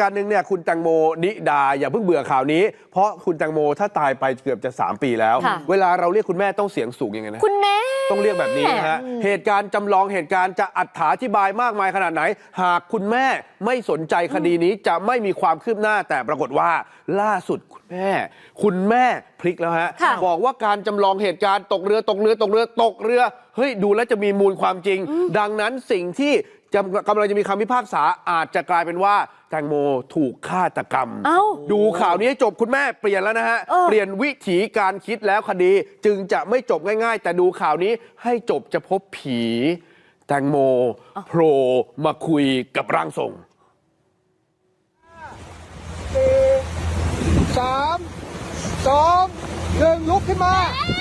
การหนึ่งเนี่ยคุณแตงโมนิดาอย่าเพิ่งเบื่อข่าวนี้ เพราะคุณแตงโมถ้าตายไปเกือบจะ 3 ปีแล้ว ค่ะ เวลาเราเรียกคุณแม่ต้องเสียงสูงยังไงนะ คุณแม่ ต้องเรียกแบบนี้นะฮะ เหตุการณ์จำลองเหตุการณ์จะอัถาธิบายมากมายขนาดไหน หากคุณแม่ไม่สนใจคดีนี้จะไม่มีความคืบหน้าแต่ปรากฏว่า ล่าสุดคุณแม่ คุณแม่พลิกแล้วฮะ ค่ะ บอกว่าการจำลองเหตุการณ์ตกเรือตกเรือตกเรือตกเรือ เฮ้ย ดูแล้วจะมีมูลความจริง ดังนั้นสิ่งที่ จะกำลังจะมีคำพิพากษาอาจจะกลายเป็นว่าแตงโมถูกฆาตกรรม เอ้า ดูข่าวนี้ให้จบคุณแม่เปลี่ยนแล้วนะฮะ เออ เปลี่ยนวิถีการคิดแล้วคดี จึงจะไม่จบง่ายๆ แต่ดูข่าวนี้ให้จบจะพบผี แตงโมโผล่มาคุยกับร่างทรง สี่สามสองหนึ่งลุกขึ้นมา เ